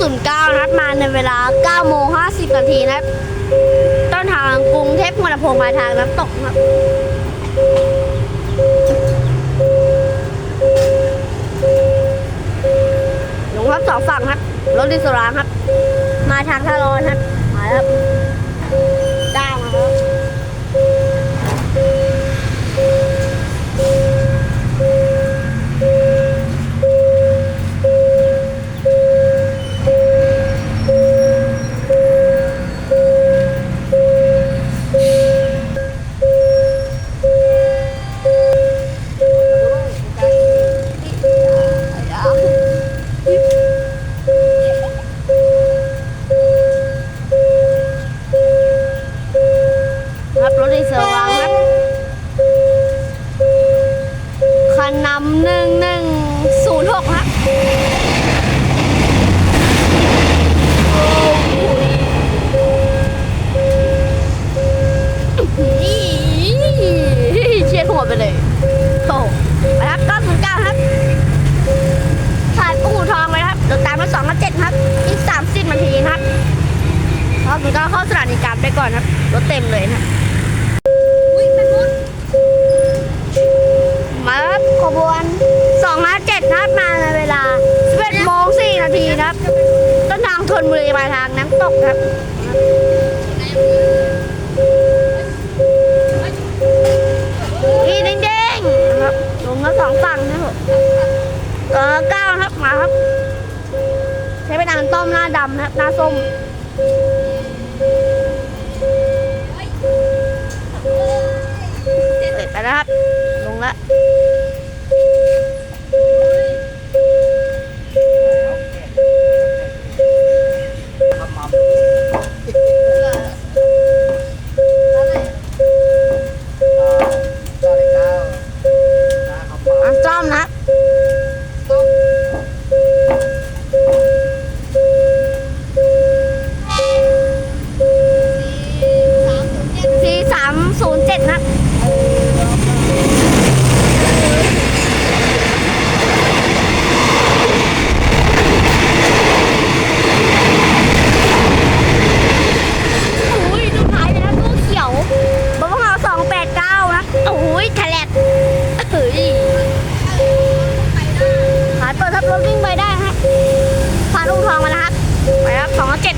909 นัดมาในเวลา 9 โมง 50 นาทีนะครับ ต้นทางกรุงเทพหัวลำโพงปลาทางน้ำตกครับหลงครับสองฝั่งครับ รถดิสรางครับ มาทางท่าร้อนครับ มาแล้วครับ ไปก่อนครับ รถเต็มเลยนะมาครับขบวน2 5 7ครับมาในเวลา11โมง4นาทีนะครับ ต้นทางทนบุรีปลายทางน้ำตกครับอีเด้งๆนะครับลงแล้วสองฝั่งนะครับเออเก้าครับมาครับ ใช้เป็นนางต้มหน้าดำนะครับหน้าส้ม ล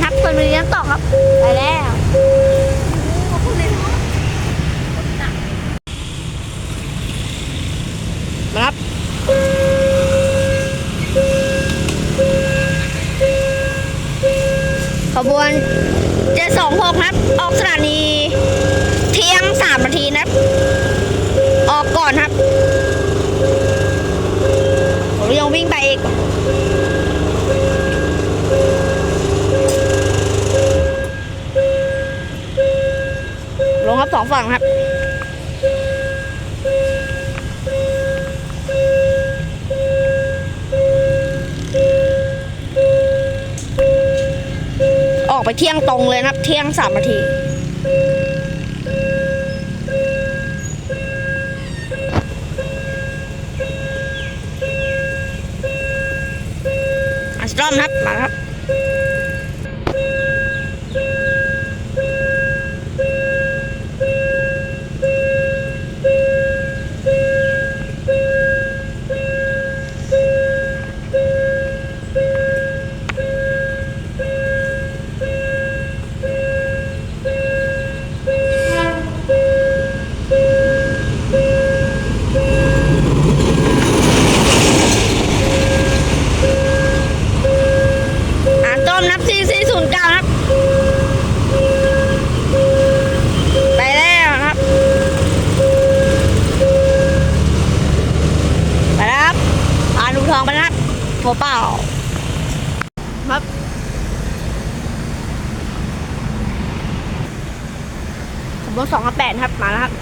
ครับสองเจ็ดครับเปิดมือน้ำตกครับ ไปแล้วมาครับขบวนเจ็ดสองหกครับ ออกสถานี เที่ยงสามนาทีนะครับ ออกก่อนครับ สองฝั่งครับออกไปเที่ยงตรงเลยนะครับ เที่ยงสามนาที อัสตรอมครับ มาครับ ขบวนสองกับแปดครับ มาแล้วครับ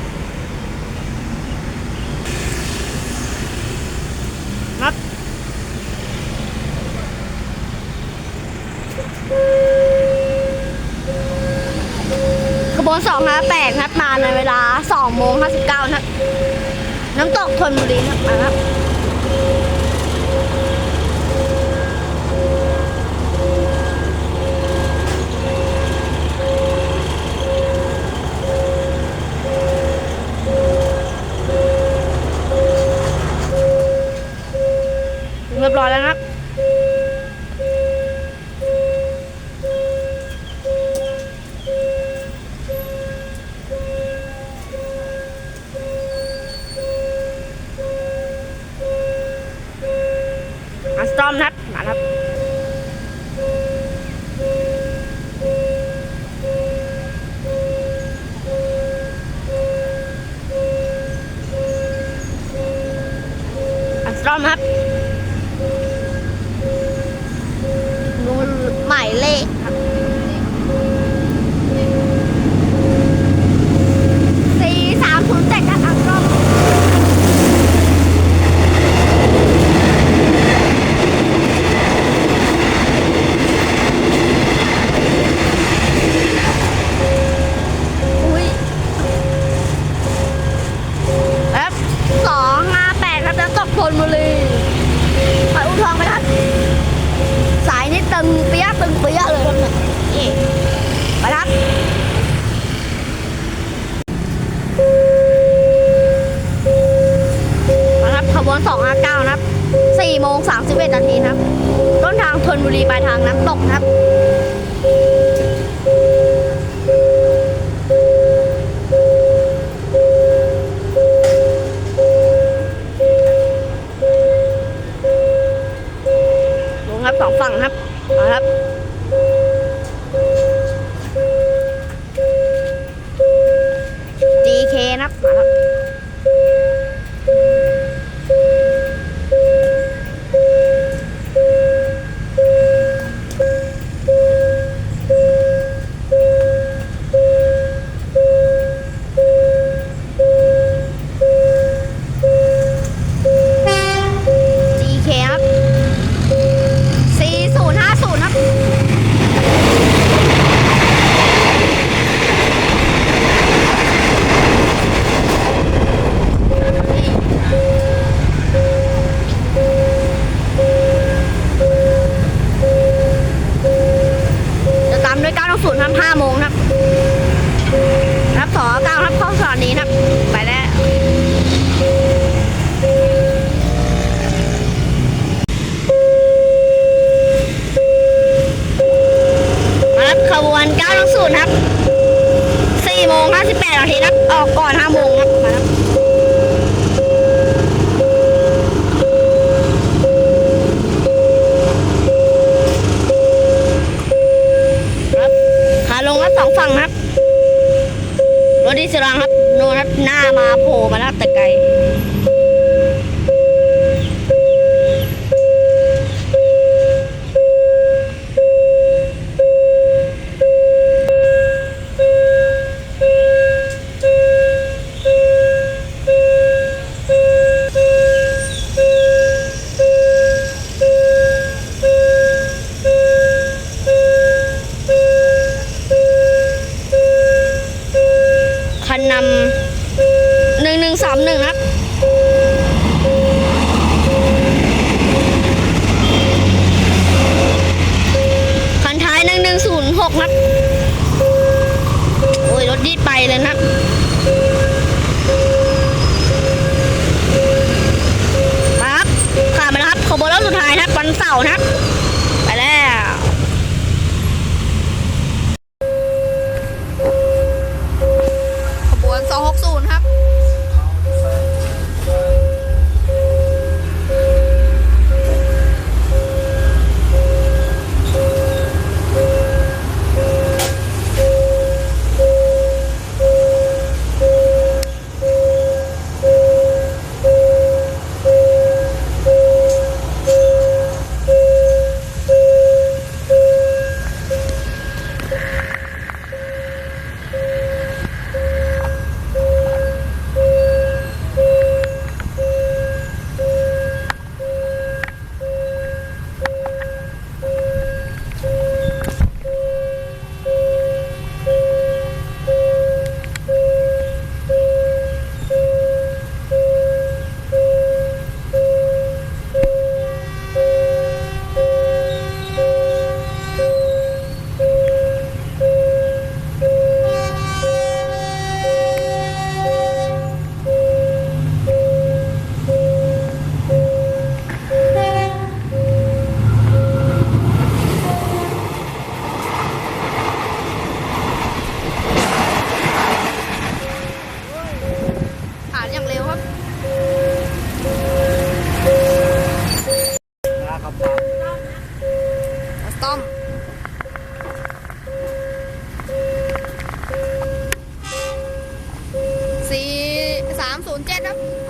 ครับขบวนสองห้าแปดครับ มาในเวลาสองโมงห้าสิบเก้านะครับน้ำตกทนบุรีครับมาครับ มาสตอมนะครับมาครับอัสตอมครับดูหมายเลขครับสี่สามศูนย์เจ็ด 259นะครับ4โมง31นาทีครับ ต้นทางธนบุรีปลายทางน้ำตกครับลงครับสองฝั่งครับครับดีนะครับมาครับ วน9ลงศูนย์ครับ4โมง58นาทีครับ ออกก่อน5โมงครับมาครับครับขาลงครับสองฝั่งครับ รถดีเซลรังครับ โน่นครับ หน้ามาโผล่มาแล้วแต่ไกล ศูน